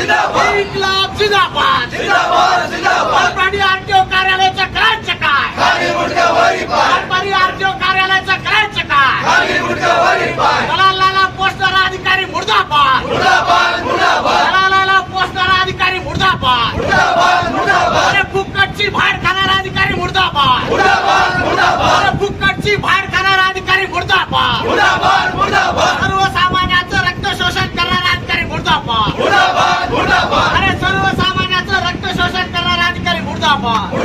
जिंदाबाद. इन्कलाब जिंदाबाद. जिंदाबाद जिंदाबाद. परभणी आरटीओ कार्यालयाचं करायचं काय? खाली मुंडका वरी पाय. परभणी आरटीओ कार्यालयाचं करायचं काय? खाली मुंडका वरी पाय. दलालाला पोस्टर अधिकारी मुर्दाबाद. 大吗？不。